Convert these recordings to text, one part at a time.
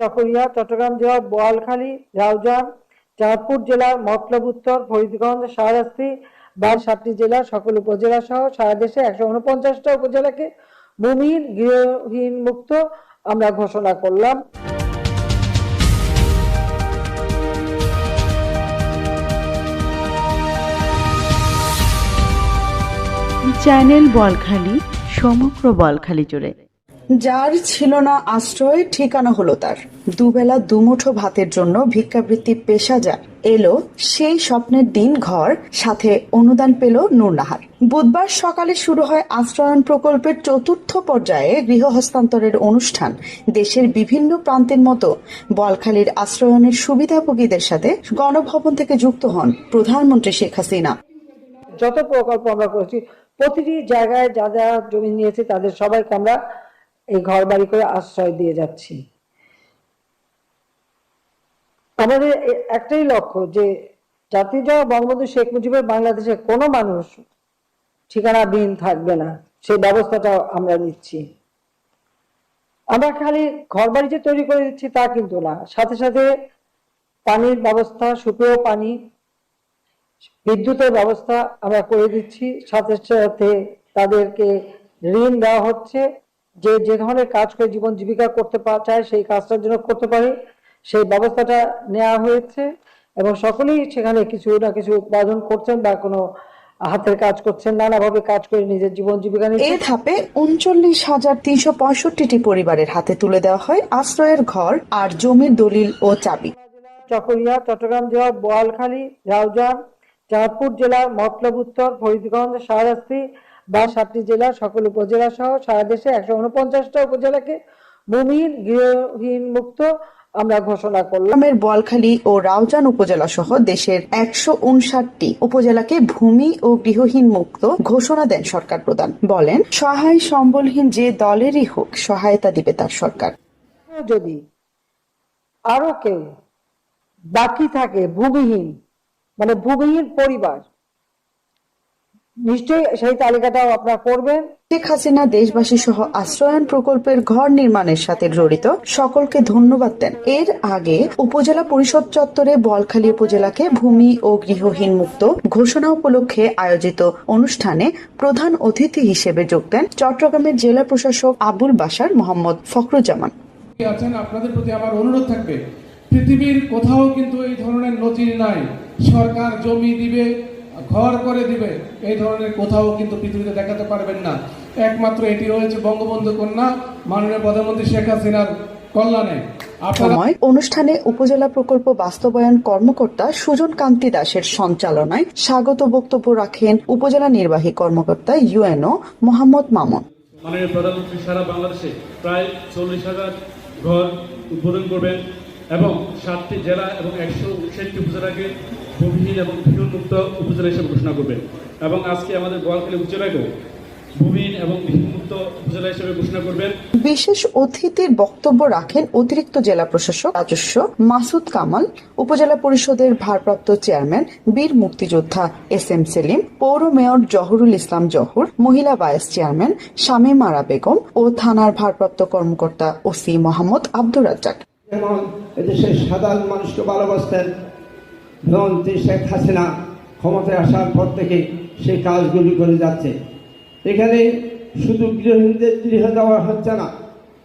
চকরিয়া, চট্টগ্রাম জেলার বোয়ালখালী, রাউজান, চাঁদপুর জেলার মতলব উত্তর, ফরিদগঞ্জ, শাহরাস্তি বা সাতটি জেলার সকল উপজেলা সহ সারা দেশে একশো উনপঞ্চাশটা উপজেলাকে ভূমিহীন গৃহহীন মুক্ত আমরা ঘোষণা করলাম। চ্যানেল বলখালি সমগ্র বলখালি জুড়ে। যার ছিল না আশ্রয়, ঠিকানা হলো তার। দুবেলা দুমুঠো ভাতের জন্য ভিক্ষাবৃত্তি পেশা যার এলো, সেই স্বপ্নের দিন ঘর, সাথে অনুদান পেল নূরনাহার। বুধবার সকালে শুরু হয় আশ্রয়ন প্রকল্পের চতুর্থ পর্যায়ে গৃহ হস্তান্তরের অনুষ্ঠান। দেশের বিভিন্ন প্রান্তের মতো বলখালীর আশ্রয়নের সুবিধাভোগীদের সাথে গণভবন থেকে যুক্ত হন প্রধানমন্ত্রী শেখ হাসিনা। যত প্রকল্প আমরা করেছি, প্রতিটি জায়গায় যা যা জমি নিয়েছে, তাদের সবাইকে আমরা এই ঘর বাড়ি করে আশ্রয় দিয়ে যাচ্ছি। আমাদের একটাই লক্ষ্য যে জাতির বঙ্গবন্ধু শেখ মুজিবের বাংলাদেশে কোনো মানুষ ঠিকানাবিহীন থাকবে না। সেই ব্যবস্থাটা আমরা নিচ্ছি। আমরা খালি ঘর বাড়ি যে তৈরি করে দিচ্ছি তা কিন্তু না। সাথে সাথে পানির ব্যবস্থা সুপেয় পানি, বিদ্যুতের ব্যবস্থা আমরা করে দিচ্ছি। সাথে সাথে তাদেরকে ঋণ দেওয়া হচ্ছে। যে যে ধরনের কাজ করে জীবন জীবিকা করতে চায় সেই কাজটার জন্য করতে পারে। সেই ব্যবস্থাটা নেওয়া হয়েছে এবং সকলেই সেখানে কিছু না কিছু উৎপাদন করছেন বা কোনো হাতের কাজ করছেন নানাভাবে কাজ করে নিজের জীবন জীবিকা এ নিচ্ছেন ধাপে উনচল্লিশ হাজার তিনশো পঁয়ষট্টিটি পরিবারের হাতে তুলে দেওয়া হয় আশ্রয়ের ঘর আর জমির দলিল ও চাবি। চকরিয়া চট্টগ্রাম জেলার বোয়ালখালী রাউজান চাঁদপুর জেলার মতলব উত্তর ফরিদগঞ্জ শাহরাস্তি বা সাতটি জেলার সকল উপজেলা সহ সারা দেশে একশো উনপঞ্চাশটা উপজেলাকে ভূমিহীন গৃহহীন মুক্ত আমরা ঘোষণা করলাম। বোয়ালখালী ও রাউজান উপজেলা সহ দেশের একশো উনষাটটি উপজেলাকে ভূমি ও গৃহহীন মুক্ত ঘোষণা দেন সরকার প্রধান। বলেন সহায় সম্বলহীন যে দলেরই হোক সহায়তা দিবে তার সরকার। যদি আরও কেউ বাকি থাকে ভূমিহীন মানে ভূমিহীন পরিবার নিশ্চয়ই সেই তালিকাটাও আপনারা করবেন শেখ হাসিনা দেশবাসী সহ আশ্রয়ন প্রকল্পের ঘর নির্মাণের সাথে জড়িত সকলকে ধন্যবাদ দেন। এর আগে উপজেলা পরিষদ চত্বরে বলখালী উপজেলাকে ভূমি ও গৃহহীন মুক্ত ঘোষণা উপলক্ষে আয়োজিত অনুষ্ঠানে প্রধান অতিথি হিসেবে যোগ দেন চট্টগ্রামের জেলা প্রশাসক আবুল বাসার মোহাম্মদ ফখরুজ্জামান। আছেন? আপনাদের প্রতি আমার অনুরোধ থাকবে পৃথিবীর কোথাও কিন্তু এই ধরনের নজির নাই। সরকার জমি দিবে ঘর করে দিবে। এই ধরনের কোথাও কিন্তু পৃথিবীতে দেখাতে পারবেন না। একমাত্র এটি রয়েছে বঙ্গবন্ধু কন্যা মাননীয় প্রধানমন্ত্রী শেখ হাসিনার কল্যাণে। সময়। অনুষ্ঠানে উপজেলা প্রকল্প বাস্তবায়ন কর্মকর্তা সুজন কান্তি দাসের সঞ্চালনায় স্বাগত বক্তব্য রাখেন উপজেলা নির্বাহী কর্মকর্তা ইউএনও মোহাম্মদ মামুন। মাননীয় প্রধানমন্ত্রী সারা বাংলাদেশে প্রায় চল্লিশ হাজার ঘর উদ্বোধন করবেন এবং সাতটি জেলা এবং একশো উনষাটটি উপজেলাকে ভূমিহীন এবং গৃহমুক্ত উপজেলা হিসেবে ঘোষণা করবেন এবং আজকে আমাদের বোয়ালখালী উপজেলাকেও ভূমিহীন এবং উপজেলা হিসেবে ঘোষণা করবেন। বিশেষ অতিথির বক্তব্য রাখেন অতিরিক্ত জেলা প্রশাসক রাজস্ব মাসুদ কামাল উপজেলা পরিষদের ভারপ্রাপ্ত চেয়ারম্যান বীর মুক্তিযোদ্ধা এস এম সেলিম পৌর মেয়র জহুরুল ইসলাম জহুর মহিলা ভাইস চেয়ারম্যান শামীম আরা বেগম ও থানার ভারপ্রাপ্ত কর্মকর্তা ওসি মোহাম্মদ আব্দুর রাজ্জাক। এদেশের সাধারণ মানুষকে ভালোবাসতেন যে শেখ হাসিনা ক্ষমতায় আসার পর থেকে সেই কাজগুলি করে যাচ্ছে। এখানে শুধু গৃহহীনদের গৃহ দেওয়া হচ্ছে না,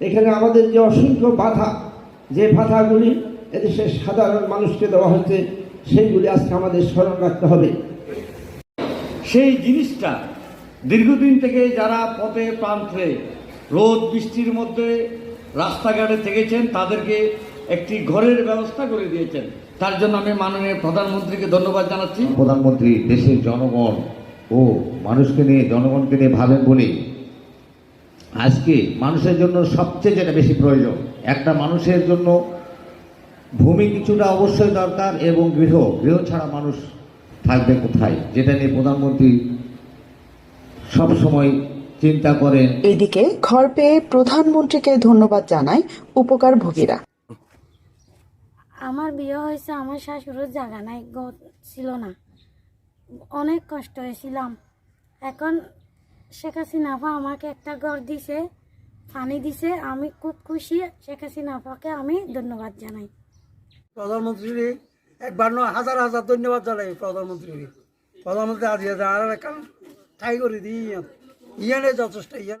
এখানে আমাদের যে অসংখ্য বাধা, যে বাধাগুলি এদেশের সাধারণ মানুষকে দেওয়া হচ্ছে, সেইগুলি আজকে আমাদের স্মরণ রাখতে হবে। সেই জিনিসটা দীর্ঘদিন থেকে যারা পথে প্রান্তে রোদ, বৃষ্টির মধ্যে রাস্তাঘাটে থেকেছেন, তাদেরকে একটি ঘরের ব্যবস্থা করে দিয়েছেন। তার জন্য আমি মাননীয় প্রধানমন্ত্রীকে ধন্যবাদ জানাচ্ছি। প্রধানমন্ত্রী দেশের জনগণ ও মানুষকে নিয়ে জনগণকে নিয়ে ভাবেন বলে আজকে মানুষের জন্য সবচেয়ে যেটা বেশি প্রয়োজন একটা মানুষের জন্য ভূমি কিছুটা অবশ্যই দরকার এবং গৃহ গৃহ ছাড়া মানুষ থাকবে কোথায়? যেটা নিয়ে প্রধানমন্ত্রী সবসময় চিন্তা করেন। এদিকে ঘর পেয়ে প্রধানমন্ত্রীকে ধন্যবাদ জানায় উপকারভোগীরা। আমার বিয়ে হয়েছে, আমার শাশুড়ের জায়গা নাই ছিল না। অনেক কষ্ট হয়েছিলাম। এখন শেখ হাসিনা আপা আমাকে একটা ঘর দিছে, পানি দিছে, আমি খুব খুশি শেখ হাসিনা আপাকে আমি ধন্যবাদ জানাই। প্রধানমন্ত্রীর একবার নয়, হাজার হাজার ধন্যবাদ জানাই প্রধানমন্ত্রীর। প্রধানমন্ত্রী আজ কাম ঠাই করে দিই ইয়ানে যথেষ্ট ইয়ান।